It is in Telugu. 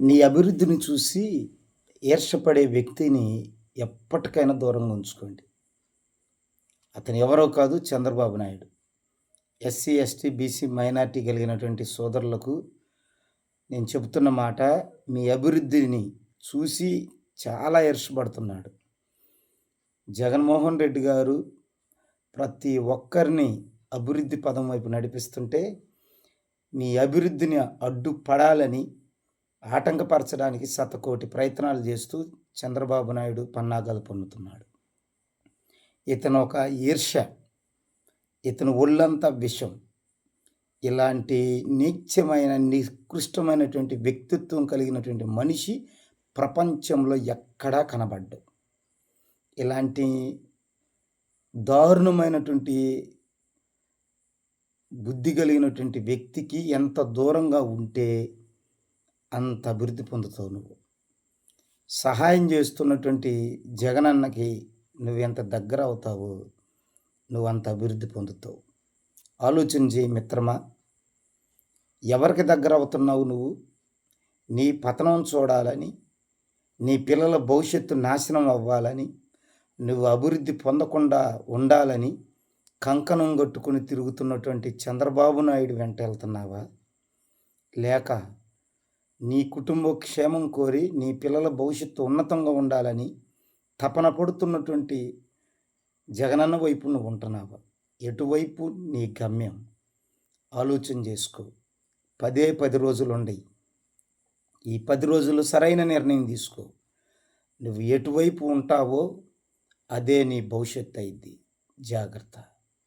నీ అభివృద్ధిని చూసి ఈర్షపడే వ్యక్తిని ఎప్పటికైనా దూరంగా ఉంచుకోండి. అతను ఎవరో కాదు Chandrababu Naidu. SC ST BC minority కలిగినటువంటి సోదరులకు నేను చెబుతున్న మాట మీ అభివృద్ధిని చూసి చాలా ఈర్షపడుతున్నాడు జగన్మోహన్ రెడ్డి గారు ప్రతి ఒక్కరిని అభివృద్ధి పదం వైపు నడిపిస్తుంటే మీ అభివృద్ధిని అడ్డుపడాలని ఆటంకపరచడానికి శతకోటి ప్రయత్నాలు చేస్తూ చంద్రబాబు నాయుడు పన్నాగాలు పొందుతున్నాడు. ఇతను ఒక ఈర్ష్య ఇతను ఒళ్ళంతా విషం. ఇలాంటి నీచమైన నికృష్టమైనటువంటి వ్యక్తిత్వం కలిగినటువంటి మనిషి ప్రపంచంలో ఎక్కడా కనబడ్డు. ఇలాంటి దారుణమైనటువంటి బుద్ధి కలిగినటువంటి వ్యక్తికి ఎంత దూరంగా ఉంటే అంత అభివృద్ధి పొందుతావు నువ్వు. సహాయం చేస్తున్నటువంటి జగనన్నకి అన్నకి నువ్వెంత దగ్గర అవుతావో? నువ్వు అంత అభివృద్ధి పొందుతావు. ఆలోచన చేయి మిత్రమా. ఎవరికి దగ్గర అవుతున్నావు నువ్వు? నీ పతనం చూడాలని నీ పిల్లల భవిష్యత్తు నాశనం అవ్వాలని నువ్వు అభివృద్ధి పొందకుండా ఉండాలని కంకణం కట్టుకుని తిరుగుతున్నటువంటి చంద్రబాబు నాయుడు వెంట వెళ్తున్నావా? లేక నీ కుటుంబ క్షేమం కోరి నీ పిల్లల భవిష్యత్తు ఉన్నతంగా ఉండాలని తపన పడుతున్నటువంటి జగనన్న వైపు నువ్వు ఉంటున్నావా. ఎటువైపు నీ గమ్యం? ఆలోచన చేసుకో. పదే పది రోజులు ఉండయి ఈ పది రోజులు సరైన నిర్ణయం తీసుకో. నువ్వు ఎటువైపు ఉంటావో అదే నీ భవిష్యత్తు అయింది. జాగ్రత్త.